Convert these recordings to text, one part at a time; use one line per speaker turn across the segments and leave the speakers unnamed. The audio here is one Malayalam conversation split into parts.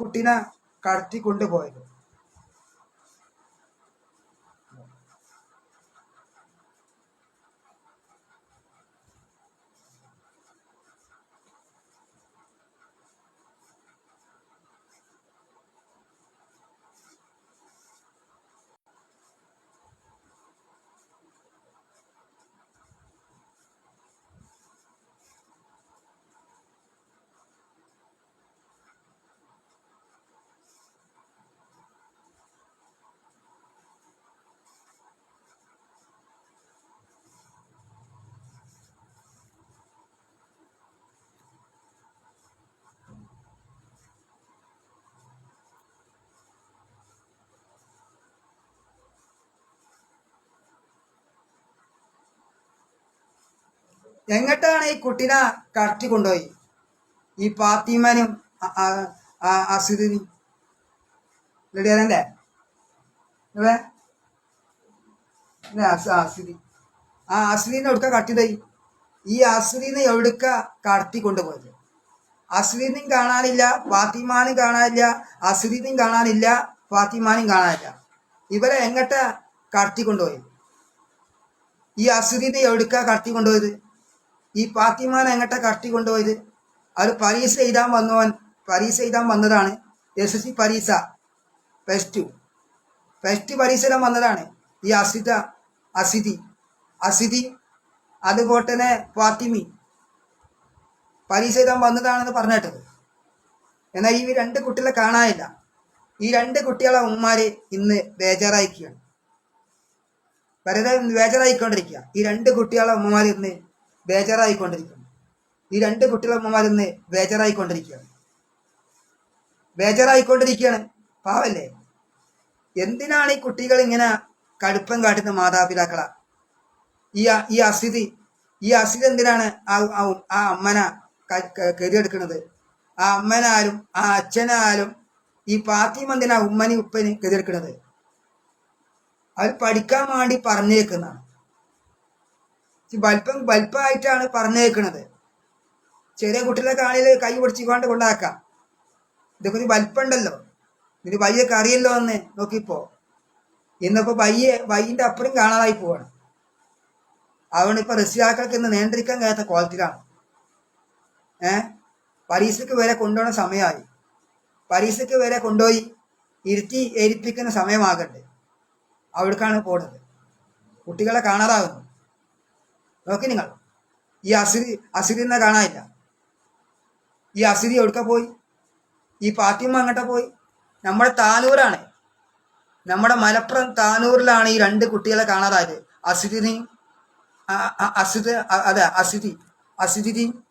കുട്ടീനെ കടത്തി കൊണ്ടുപോയത് എങ്ങോട്ടാണ് ഈ കുട്ടിനെ കടത്തി കൊണ്ടുപോയി? ഈ പാത്തിമാനും അസുദിനും റെഡിയാണല്ലേ അസുദി ആ അസുദീനെ എവിടുക്ക കട്ടിതായി ഈ അസുദീനെ എവിടുക്ക കടത്തി കൊണ്ടുപോയത്? അസുദീനും കാണാനില്ല ഫാത്തിമാനും കാണാനില്ല അസുദീനും കാണാനില്ല ഫാത്തിമാനും കാണാനില്ല. ഇവരെ എങ്ങട്ട കടത്തി കൊണ്ടുപോയി ഈ അസുദീനെ എവിടുക്ക കടത്തി കൊണ്ടുപോയത്? ഈ ഫാത്തിമാനെ എങ്ങട്ടെ കടത്തി കൊണ്ടുപോയത്? അവർ പരീക്ഷ എഴുതാൻ വന്നവൻ പരീക്ഷ എഴുതാൻ വന്നതാണ്. എസ് എസ് സി പരീക്ഷ. പ്ലസ് ടു പ്ലസ് ടു പരീക്ഷ വന്നതാണ്. ഈ അസിത അസിതി. അസിതി അതുപോലെ തന്നെ ഫാത്തിമി. പരീക്ഷ എഴുതാൻ വന്നതാണെന്ന് പറഞ്ഞിട്ടത്. എന്നാൽ ഈ രണ്ട് കുട്ടികളെ കാണാനില്ല. ഈ രണ്ട് കുട്ടികളെ ഉമ്മമാര് ഇന്ന് ബേജാറായിക്കുകയാണ്. വെറുതെ ബേജാറായിക്കൊണ്ടിരിക്കുക. ഈ രണ്ട് കുട്ടികളെ ഉമ്മമാർ ഇന്ന് ബേജാറായിക്കൊണ്ടിരിക്കുകയാണ് ഈ രണ്ട് കുട്ടികളെ ഉമ്മമാർ ഇന്ന് ബേജാറായിക്കൊണ്ടിരിക്കുകയാണ്. ബേജാറായിക്കൊണ്ടിരിക്കുകയാണ്. പാവല്ലേ? എന്തിനാണ് ഈ കുട്ടികൾ ഇങ്ങനെ കടുപ്പം കാട്ടുന്ന മാതാപിതാക്കള? ഈ ഈ അസിതി ഈ അസിതി എന്തിനാണ് ആ ആ അമ്മന കരുതിയെടുക്കുന്നത് ആ അമ്മനാലും ആ അച്ഛനാലും ഈ പാത്തിമ എന്തിനാ ഉമ്മനി ഉപ്പനി കരുതിയെടുക്കുന്നത് അവർ പഠിക്കാൻ വേണ്ടി പറഞ്ഞേക്കുന്നതാണ്. ഈ വലിപ്പമായിട്ടാണ് പറഞ്ഞേക്കുന്നത് ചെറിയ കുട്ടികളെ കാണിയിൽ കൈ പിടിച്ച് കൊണ്ട് കൊണ്ടാക്കാം. ഇതൊക്കെ ഒരു വലിപ്പമുണ്ടല്ലോ ഇതിന് വയ്യൊക്കെ അറിയല്ലോ എന്ന് നോക്കിപ്പോ. ഇന്നിപ്പോ വയ്യെ വയ്യിന്റെ അപ്പുറം കാണാതായി പോവാണ്. അതുകൊണ്ട് ഇപ്പൊ രക്ഷിതാക്കൾക്ക് ഇന്ന് നിയന്ത്രിക്കാൻ കഴിയാത്ത കോലത്തിലാണ് ഏഹ് പരീക്ഷയ്ക്ക് വരെ കൊണ്ടുപോകുന്ന സമയമായി. പരീക്ഷയ്ക്ക് വരെ കൊണ്ടുപോയി ഇരുത്തി ഏൽപ്പിക്കുന്ന സമയമാകട്ടെ. അവിടേക്കാണ് പോണത്. കുട്ടികളെ കാണാതാകുന്നു. നോക്കി നിങ്ങൾ. ഈ അസിരി അസിരിനെ കാണാനില്ല. ഈ അസിരി എവിടുക്ക പോയി? ഈ പാത്തിമ അങ്ങോട്ട് പോയി. നമ്മുടെ താനൂരാണ്. നമ്മുടെ മലപ്പുറം താനൂരിലാണ് ഈ രണ്ട് കുട്ടികളെ കാണാതായത്. അസിരിനെയും അ- അ- അസിത് അ- അതെ അസിതി അസിതിനെയും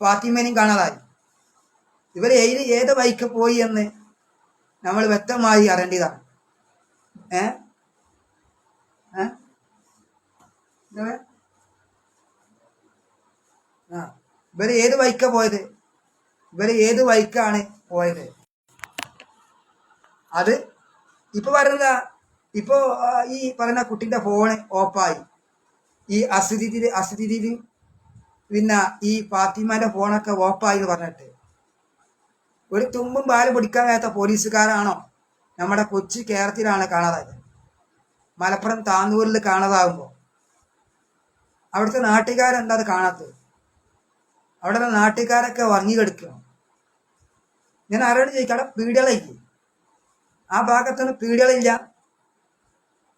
ഫാത്തിമേനെയും കാണാതായി ഇവർ ഏത് ഏത് വഴിക്ക് പോയി എന്ന് നമ്മൾ വ്യക്തമായി അറിയേണ്ടതാണ്. ഏ? ഏ? ഇവർ ഏത് വൈക്ക പോയത്? ഇവർ ഏത് വൈക്കാണ് പോയത്? അത് ഇപ്പൊ പറയുന്ന ഇപ്പോ ഈ പറയുന്ന കുട്ടിന്റെ ഫോണ് ഓഫായി ഈ അസിതിരി അസിതിരി പിന്നെ ഈ ഫാത്തിമാന്റെ ഫോണൊക്കെ ഓഫായി എന്ന് പറഞ്ഞിട്ട്. ഒരു തുമ്പും പാലും പിടിക്കാൻ കഴിയാത്ത പോലീസുകാരാണോ? നമ്മുടെ കൊച്ചി കേരളത്തിലാണ് കാണാതായത്. മലപ്പുറം താന്നൂരിൽ കാണാതാകുമ്പോൾ അവിടുത്തെ നാട്ടുകാരെന്താ അത് കാണാത്തത്? അവിടുത്തെ നാട്ടുകാരൊക്കെ വാങ്ങി കിടക്കണം ഞാൻ ആരോട് ചോദിക്കാം അവിടെ പീഡികളില്ലേ ആ ഭാഗത്തൊന്നും പീഡികളില്ല.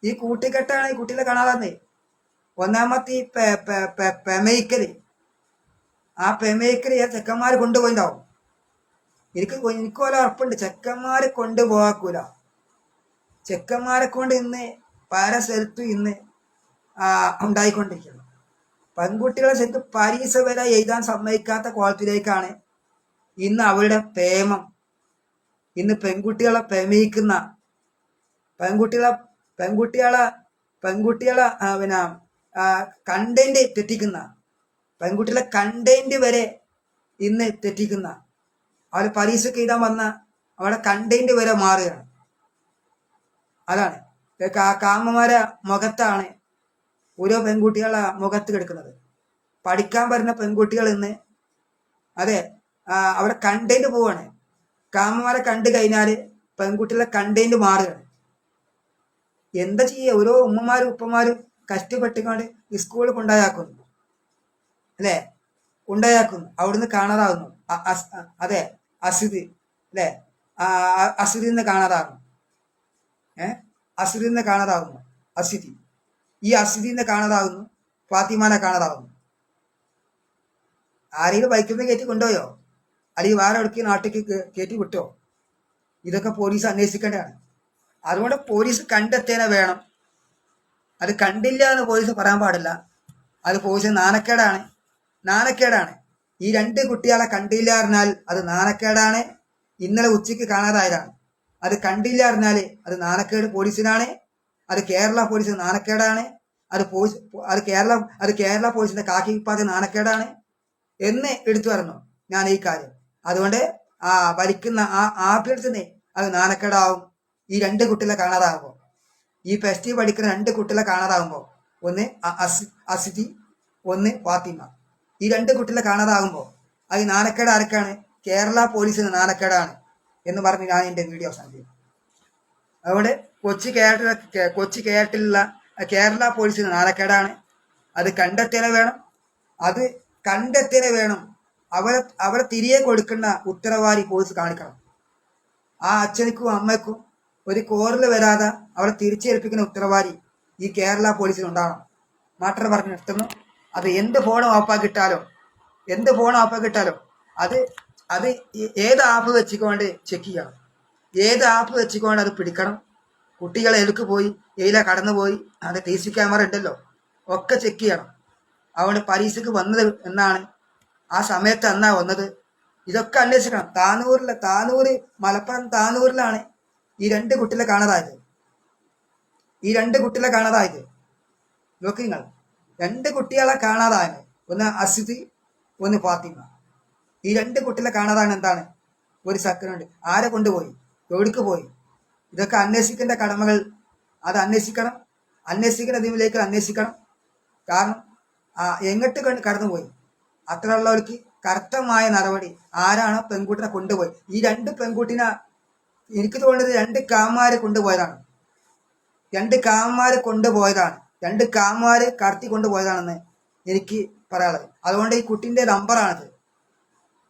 ഈ കൂട്ടിക്കെട്ടാണ് ഈ കുട്ടികളെ കാണാതെ ഒന്നാമത്തെ ഈ പെമയിക്കൽ. ആ പെമയിക്കൽ ഞാൻ ചെക്കന്മാർ കൊണ്ടുപോയിണ്ടാവും. എനിക്ക് എനിക്ക് പോലെ ഉറപ്പുണ്ട്. ചെക്കന്മാരെ കൊണ്ടുപോകാക്കൂല ചെക്കന്മാരെ കൊണ്ട് ഇന്ന് പല സ്ഥലത്തും ഇന്ന് ആ, ഉണ്ടായിക്കൊണ്ടിരിക്കുന്നു. പെൺകുട്ടികളെ ശരിക്കും പരീക്ഷ വരെ എഴുതാൻ സമ്മതിക്കാത്ത കോലത്തിലേക്കാണ് ഇന്ന് അവരുടെ പ്രേമം. ഇന്ന് പെൺകുട്ടികളെ പ്രേമിക്കുന്ന പെൺകുട്ടികളെ പെൺകുട്ടികളെ പെൺകുട്ടികളെ പിന്നെ കണ്ടന്റ് തെറ്റിക്കുന്ന പെൺകുട്ടികളെ കണ്ടന്റ് വരെ ഇന്ന് തെറ്റിക്കുന്ന അവർ പരീക്ഷയ്ക്ക് എഴുതാൻ വന്ന അവിടെ കണ്ടന്റ് വരെ മാറുകയാണ്. അതാണ്. കാ- കാമമാരെ മുഖത്താണ് ഓരോ പെൺകുട്ടികളെ മുഖത്ത് കിടക്കുന്നത്. പഠിക്കാൻ വരുന്ന പെൺകുട്ടികൾ ഇന്ന് അതെ അവിടെ കണ്ടന്റ് പോവാണ്. കാമന്മാരെ കണ്ടു കഴിഞ്ഞാൽ പെൺകുട്ടികളെ കണ്ടേന്റ് മാറുകയാണ്. എന്താ ചെയ്യുക ഓരോ ഉമ്മമാരും ഉപ്പമാരും കഷ്ടപ്പെട്ടുകൊണ്ട് സ്കൂളിൽ കൊണ്ടായാക്കുന്നു. അല്ലേ? ഉണ്ടായാക്കുന്നു അവിടുന്ന് കാണാതാകുന്നു അതെ അസിദ് അല്ലേ? അസിദിൽ നിന്ന് കാണാതാകുന്നു ഏഹ് അസിദിൽ നിന്ന് കാണാതാകുന്നു അസിദി ഈ അസിദീനെ കാണാതാകുന്നു ഫാത്തിമാനെ കാണാതാകുന്നു ആരെങ്കിലും ബൈക്കിൽ കയറ്റി കൊണ്ടുപോയോ? അല്ലെങ്കിൽ വേറെ ഇടയ്ക്ക് നാട്ടിലേക്ക് കയറ്റി വിട്ടോ? ഇതൊക്കെ പോലീസ് അന്വേഷിക്കേണ്ടതാണ്. അതുകൊണ്ട് പോലീസ് കണ്ടെത്തേനെ വേണം. അത് കണ്ടില്ല എന്ന് പോലീസ് പറയാൻ പാടില്ല. അത് പോലീസ് നാണക്കേടാണ്. നാണക്കേടാണ്. ഈ രണ്ട് കുട്ടികളെ കണ്ടില്ല എന്നാൽ അത് നാണക്കേടാണ്. ഇന്നലെ ഉച്ചയ്ക്ക് കാണാതായതാണ്. അത് കണ്ടില്ല പറഞ്ഞാൽ അത് നാണക്കേട് പോലീസിനാണ്. അത് കേരള പോലീസിന് നാണക്കേടാണ്. അത് പോലീസ് അത് കേരള അത് കേരള പോലീസിന്റെ കാക്കി വിഭാഗം നാണക്കേടാണ് എന്ന് എടുത്തു പറഞ്ഞു ഞാൻ ഈ കാര്യം. അതുകൊണ്ട് ആ വലിക്കുന്ന ആ ആഭ്യർത്ഥന അത് നാണക്കേടാവും. ഈ രണ്ട് കുട്ടികളെ കാണാതാകുമ്പോൾ ഈ പ്ലസ് ടു പഠിക്കുന്ന രണ്ട് കുട്ടികളെ കാണാതാകുമ്പോൾ ഒന്ന് അസിതി ഒന്ന് ഫാത്തിമ. ഈ രണ്ട് കുട്ടികളെ കാണാതാകുമ്പോൾ അത് നാണക്കേട് ആർക്കാണ് കേരള പോലീസിന് നാണക്കേടാണ് എന്ന് പറഞ്ഞ് ഞാൻ എന്റെ വീഡിയോ അവസാനിപ്പിക്കും അതുകൊണ്ട് കൊച്ചി കേരള കൊച്ചി കേരളത്തിലുള്ള കേരള പോലീസിന് നാണക്കേടാണ്. അത് കണ്ടെത്തേനെ വേണം. അത് കണ്ടെത്തേനെ വേണം. അവരെ അവരെ തിരികെ കൊടുക്കുന്ന ഉത്തരവാദി പോലീസ് കാണിക്കണം. ആ അച്ഛനക്കും അമ്മയ്ക്കും ഒരു കോറിൽ വരാതെ അവരെ തിരിച്ചേൽപ്പിക്കുന്ന ഉത്തരവാദി ഈ കേരള പോലീസിന് ഉണ്ടാകണം മാറ്റർ പറഞ്ഞു നിർത്തുന്നു. അത് എന്ത് ഫോൺ ഓഫാക്കിട്ടാലോ എന്ത് ഫോൺ ഓഫാക്കിട്ടാലോ അത് അത് ഏത് ആപ്പ് വെച്ചുകൊണ്ട് ചെക്ക് ചെയ്യണം. ഏത് ആപ്പ് വെച്ചുകൊണ്ട് അത് പിടിക്കണം. കുട്ടികളെ എഴുക്ക് പോയി? എയില കടന്നു പോയി? അത് ടി സി ക്യാമറ ഉണ്ടല്ലോ. ഒക്കെ ചെക്ക് ചെയ്യണം. അതുകൊണ്ട് പരീക്ഷയ്ക്ക് വന്നത് എന്നാണ്. ആ സമയത്ത് എന്നാ വന്നത്. ഇതൊക്കെ അന്വേഷിക്കണം. താനൂരിലെ താനൂര് മലപ്പുറം താനൂരിലാണ് ഈ രണ്ട് കുട്ടികളെ കാണാതായത്. ഈ രണ്ട് കുട്ടികളെ കാണാതായത്. നോക്കി നിങ്ങൾ. രണ്ട് കുട്ടികളെ കാണാതായത്. ഒന്ന് അസിദ് ഒന്ന് ഫാത്തിമ. ഈ രണ്ട് കുട്ടികളെ കാണാതാണ് എന്താണ്? ഒരു സക്കനുണ്ട്. ആരെ കൊണ്ടുപോയി? എവിടേക്ക് പോയി? ഇതൊക്കെ അന്വേഷിക്കേണ്ട കടമകൾ. അത് അന്വേഷിക്കണം. അന്വേഷിക്കുന്ന ഇതിലേക്ക് അന്വേഷിക്കണം. കാരണം എങ്ങട്ട് കടന്നുപോയി? അത്രയുള്ളവർക്ക് കർത്തമായ നടപടി. ആരാണ് പെൺകുട്ടിനെ കൊണ്ടുപോയി? ഈ രണ്ട് പെൺകുട്ടിനെ എനിക്ക് തോന്നുന്നത് രണ്ട് കാമാരെ കൊണ്ടുപോയതാണ്. രണ്ട് കാമാരെ കൊണ്ടുപോയതാണ്. രണ്ട് കാമാരെ കടത്തി കൊണ്ടുപോയതാണെന്ന് എനിക്ക് പറയാനുള്ളത്. അതുകൊണ്ട് ഈ കുട്ടിന്റെ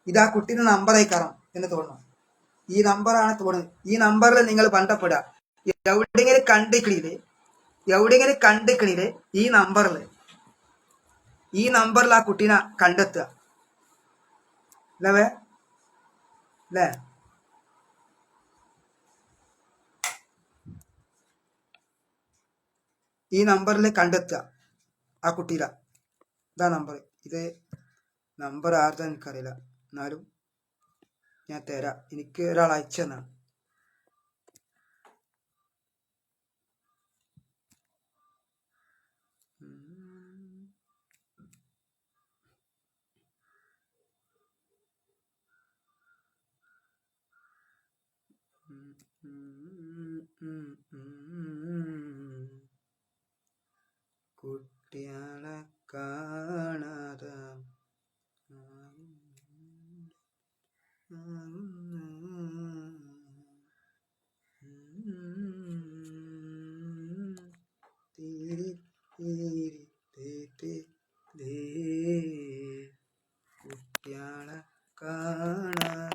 ഇത് ആ കുട്ടിയുടെ നമ്പറായി കയറാം എന്ന് തോന്നുന്നു. ഈ നമ്പറാണ് തോന്നുന്നത് ഈ നമ്പറിൽ നിങ്ങൾ ബന്ധപ്പെടുക എവിടെയെങ്കിലും കണ്ടിക്കണിൽ എവിടെയെങ്കിലും കണ്ടിക്കണിൽ ഈ നമ്പറിൽ ഈ നമ്പറിൽ ആ കുട്ടീനെ കണ്ടെത്തുക. അല്ലേ? അല്ലേ? ഈ നമ്പറിൽ കണ്ടെത്തുക ആ കുട്ടീനെ. ഇതാ നമ്പർ ഇത് നമ്പർ ആരുടെ എനിക്കറിയില്ല. എന്നാലും ഞാൻ തരാം. എനിക്ക് ഒരാൾ അയച്ചു തന്നാണ് കുട്ടികളെ കുട്ടികളെ കാണാതെ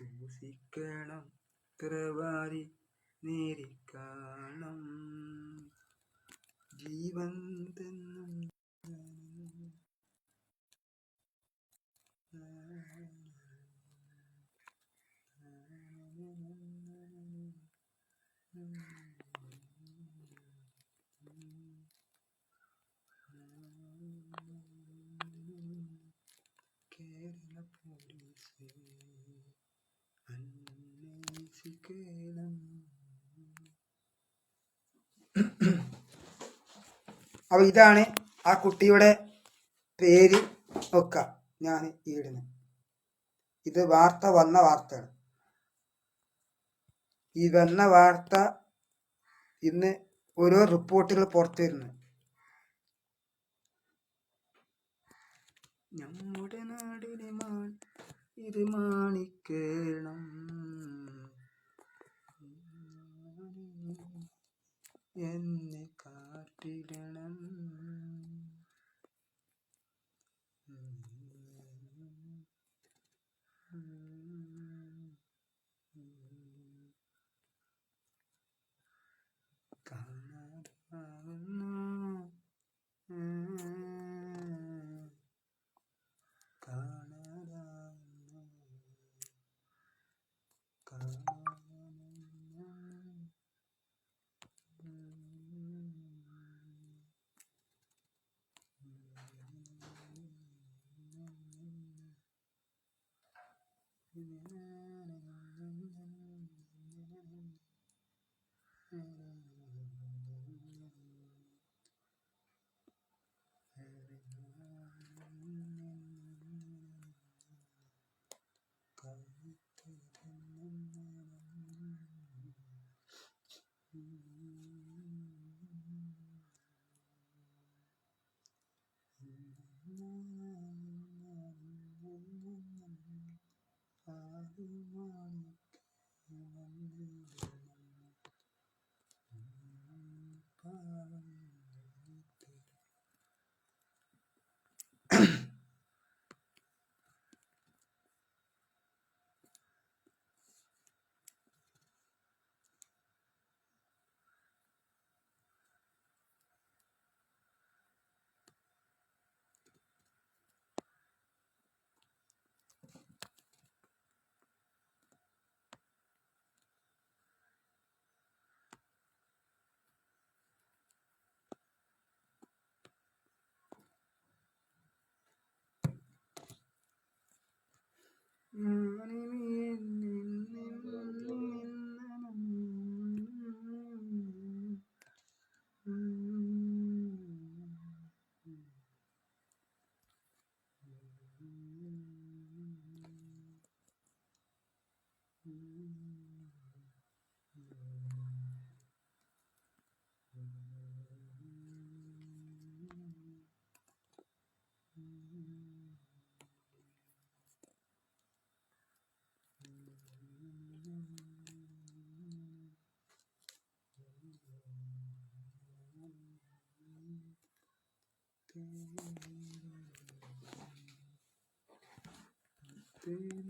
സൂക്ഷിക്കണം കൃവാരി നേരിക്കണം ജീവൻ തെന്നും
കേരള പോലീസ്
അപ്പൊ ഇതാണ് ആ കുട്ടിയുടെ പേര് ഒക്കെ ഞാൻ ഈ ഇടുന്നത്. ഇത് വാർത്ത വന്ന വാർത്തയാണ്. ഈ വന്ന വാർത്ത ഇന്ന് ഓരോ റിപ്പോർട്ടുകൾ പുറത്തു വരുന്നു
നമ്മുടെ നാടിനെ ഇത് മാണിക്കേണം. എന്നെ കാട്ടിടണം 嗯。തേരെ Thank.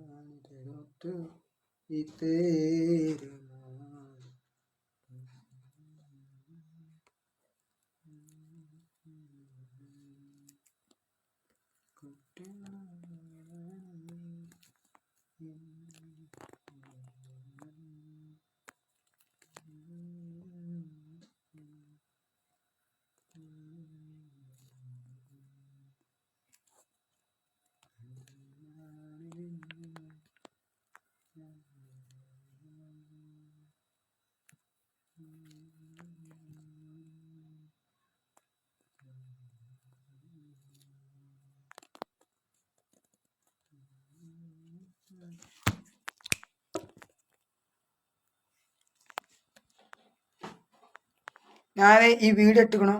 കാണിതരൊത്ത് ഈ തേര് മാറി
ഞാൻ ഈ വീഡിയോ ഇട്ടുക്കണു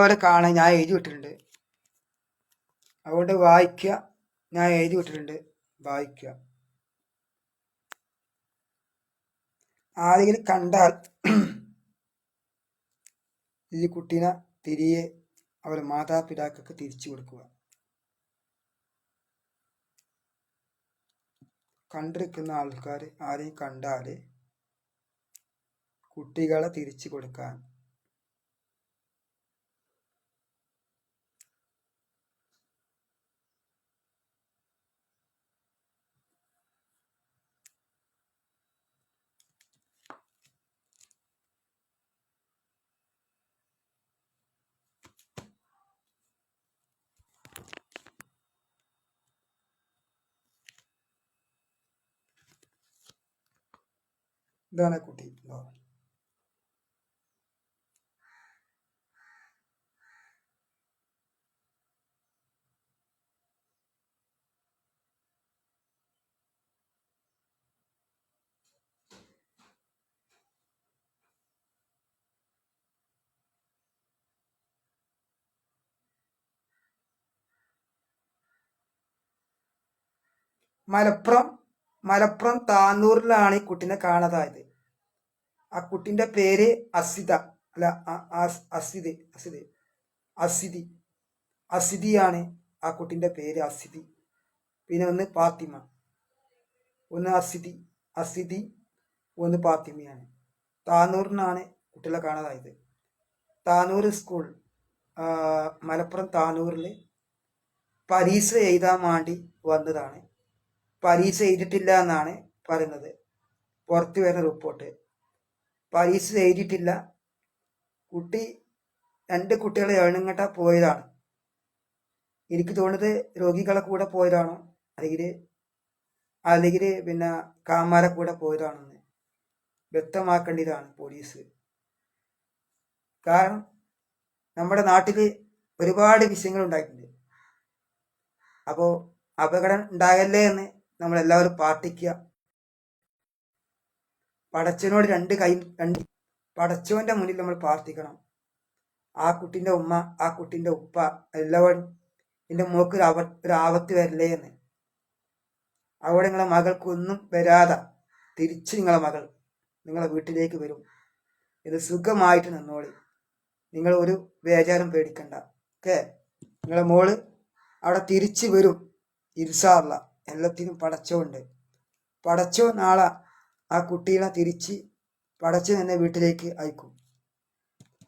പോലെ കാണാൻ ഞാൻ എഴുതി വിട്ടിട്ടുണ്ട്. അതുകൊണ്ട് വായിക്കുക. ഞാൻ എഴുതി വിട്ടിട്ടുണ്ട്. വായിക്കുക. ആരെങ്കിലും കണ്ടാൽ ഈ കുട്ടീനെ തിരികെ അവരുടെ മാതാപിതാക്കൾക്ക് തിരിച്ചു കൊടുക്കുക. കണ്ടിരിക്കുന്ന ആൾക്കാർ ആരെയും കണ്ടാൽ കുട്ടികളെ തിരിച്ചു കൊടുക്കാൻ ഇതാണ് കുട്ടി മലപ്പുറം മലപ്പുറം താന്നൂരിലാണ് ഈ കുട്ടിനെ കാണാതായത്. ആ കുട്ടിന്റെ പേര് അസിത. അല്ല അ- അസ്- അസിത് അസിത്. അസിതി. അസിതിയാണ് ആ കുട്ടിന്റെ പേര് അസിതി. പിന്നെ ഒന്ന് പാത്തിമ ഒന്ന് അസിതി. അസിതി ഒന്ന് പാത്തിമയാണ് താനൂറിനാണ് കുട്ടികളെ കാണാതായത്. താനൂർ സ്കൂൾ മലപ്പുറം താനൂറിൽ പരീക്ഷ എഴുതാൻ വേണ്ടി വന്നതാണ്. പരീക്ഷ എഴുതിയിട്ടില്ല എന്നാണ് പറയുന്നത്. പുറത്തു വരുന്ന റിപ്പോർട്ട്. പരീക്ഷ എഴുതിയിട്ടില്ല. കുട്ടി രണ്ട് കുട്ടികളെ എഴുന്നങ്ങട്ട പോയതാണ്. എനിക്ക് തോന്നുന്നത് രോഗികളെ കൂടെ പോയതാണോ? അല്ലെങ്കിൽ അല്ലെങ്കിൽ പിന്നെ കാമാരെ കൂടെ പോയതാണെന്ന് വ്യക്തമാക്കേണ്ടതാണ് പോലീസ്. കാരണം നമ്മുടെ നാട്ടിൽ ഒരുപാട് വിഷയങ്ങൾ ഉണ്ടായിട്ടുണ്ട്. അപ്പോൾ അപകടം ഉണ്ടാകല്ലേ എന്ന് നമ്മളെല്ലാവരും പ്രാർത്ഥിക്കുക. പടച്ചവനോട് രണ്ട് കൈ രണ്ട് പടച്ചവന്റെ മുന്നിൽ നമ്മൾ പ്രാർത്ഥിക്കണം. ആ കുട്ടിന്റെ ഉമ്മ ആ കുട്ടിന്റെ ഉപ്പ എല്ലാവരും എന്റെ മോക്ക് ഒരു ആപത്ത് വരില്ലേ എന്ന്. അവിടെ നിങ്ങളെ മകൾക്കൊന്നും വരാതെ തിരിച്ച് നിങ്ങളെ മകൾ നിങ്ങളെ വീട്ടിലേക്ക് വരും. ഇത് സുഖമായിട്ട് നിന്നോളി. നിങ്ങൾ ഒരു വേചാരം പേടിക്കണ്ട. ഓക്കെ? നിങ്ങളെ മോൾ അവിടെ തിരിച്ച് വരും. ഇൻസാറില്ല എല്ലാത്തിനും പടച്ചോണ്ട് പടച്ചോ നാളെ ആ കുട്ടീനെ തിരിച്ച് പടച്ചു തന്നെ വീട്ടിലേക്ക് അയക്കും.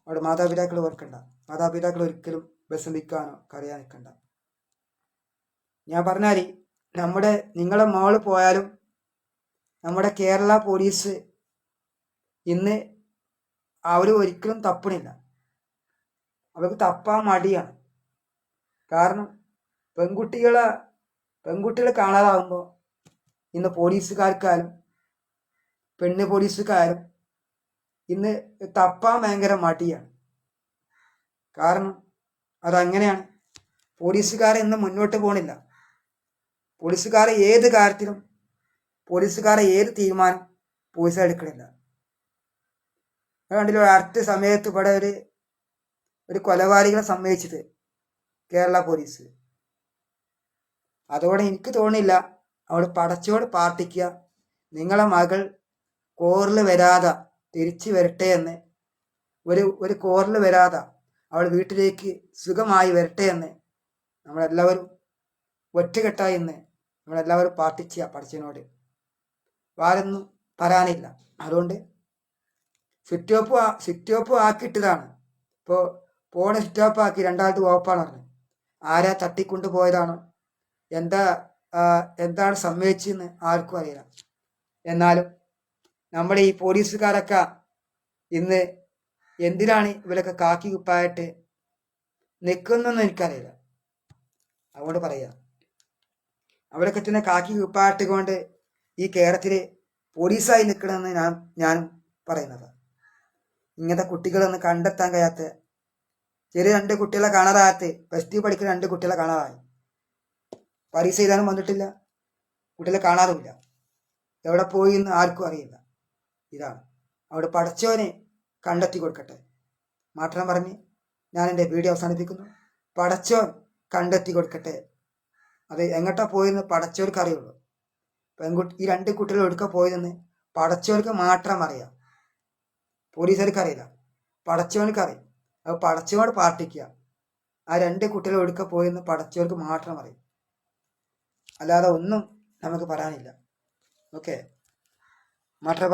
അവിടെ മാതാപിതാക്കൾ ഓർക്കണ്ട. മാതാപിതാക്കൾ ഒരിക്കലും വിഷമിക്കാനോ കരയാൻ നിൽക്കണ്ട. ഞാൻ പറഞ്ഞാൽ നമ്മുടെ നിങ്ങളെ മോൾ പോയാലും നമ്മുടെ കേരള പോലീസ് ഇന്ന് അവർ ഒരിക്കലും തപ്പണില്ല. അവർക്ക് തപ്പാൻ മടിയാണ്. കാരണം പെൺകുട്ടികളെ പെൺകുട്ടികളെ കാണാതാവുമ്പോൾ ഇന്ന് പോലീസുകാർക്കായാലും പെണ്ണ് പോലീസുകാരും ഇന്ന് തപ്പാൻ ഭയങ്കര മടിയാണ്. കാരണം അതങ്ങനെയാണ്. പോലീസുകാരെ ഇന്ന് മുന്നോട്ട് പോകണില്ല പോലീസുകാരെ ഏത് കാര്യത്തിലും പോലീസുകാരെ ഏത് തീരുമാനം പോലീസ് എടുക്കണില്ല. കണ്ടില്ല അടുത്ത സമയത്ത് ഇവിടെ ഒരു ഒരു കൊലപാതകളെ സമ്മതിച്ചത് കേരള പോലീസ്. അതോടെ എനിക്ക് തോന്നില്ല അവൾ പടച്ചോട് പ്രാർത്ഥിക്കുക നിങ്ങളെ മകൾ കോറിൽ വരാതെ. തിരിച്ചു വരട്ടെ എന്ന്. ഒരു ഒരു കോറിൽ വരാതെ. അവൾ വീട്ടിലേക്ക് സുഖമായി വരട്ടെ എന്ന്. നമ്മളെല്ലാവരും ഒറ്റകെട്ടായി എന്ന് നമ്മളെല്ലാവരും പ്രാർത്ഥിച്ച പഠിച്ചതിനോട് വാരൊന്നും പറയാനില്ല അതുകൊണ്ട് സ്വിറ്റ് ഓഫ് സ്വിറ്റ് ഓഫ് ആക്കിയിട്ടതാണ്. ഇപ്പോൾ ഫോണ് സ്വിറ്റ് ഓഫ് ആക്കി രണ്ടാമത് ഓഫാണ് പറഞ്ഞത്. ആരാ തട്ടിക്കൊണ്ട് പോയതാണോ? എന്താ എന്താണ് സംഭവിച്ചതെന്ന് ആർക്കും അറിയില്ല. എന്നാലും നമ്മുടെ ഈ പോലീസുകാരൊക്കെ ഇന്ന് എന്തിനാണ് ഇവരൊക്കെ കാക്കി കുപ്പായിട്ട് നിൽക്കുന്നതെന്ന് എനിക്കറിയില്ല. അതുകൊണ്ട് പറയാം. അവരൊക്കെ തന്നെ കാക്കി കുപ്പായിട്ട് കൊണ്ട് ഈ കേരളത്തിൽ പോലീസായി നിൽക്കണമെന്ന് ഞാൻ ഞാൻ പറയുന്നത്. ഇങ്ങനത്തെ കുട്ടികളൊന്ന് കണ്ടെത്താൻ കഴിയാത്ത ചെറിയ രണ്ട് കുട്ടികളെ കാണാതാകത്ത് പ്ലസ് ടു പഠിക്കുന്ന രണ്ട് കുട്ടികളെ കാണാതായി പരീക്ഷ എഴുതാനും വന്നിട്ടില്ല. കുട്ടികളെ കാണാറുമില്ല. എവിടെ പോയി എന്ന് ആർക്കും അറിയില്ല. ഇതാണ്. അവിടെ പഠിച്ചവനെ കണ്ടെത്തി കൊടുക്കട്ടെ. മാത്രം പറഞ്ഞ് ഞാൻ എന്റെ വീഡിയോ അവസാനിപ്പിക്കുന്നു. പടച്ചോൻ കണ്ടെത്തി കൊടുക്കട്ടെ. അത് എങ്ങോട്ടാ പോയെന്ന് പടച്ചവർക്ക് അറിയുള്ളൂ. പെൺകുട്ടി ഈ രണ്ട് കുട്ടികൾ എടുക്ക പോയതെന്ന് പടച്ചവർക്ക് മാത്രം അറിയാം. പോലീസുകാർക്ക് അറിയില്ല. പടച്ചവനക്ക് അറിയാം. അത് പടച്ചവനോട് പാർട്ടിക്കുക ആ രണ്ട് കുട്ടികൾ എടുക്ക പോയെന്ന് പടച്ചവർക്ക് മാത്രം അറിയാം. അല്ലാതെ ഒന്നും നമുക്ക് പറയാനില്ല. ഓക്കെ? മറ്റേ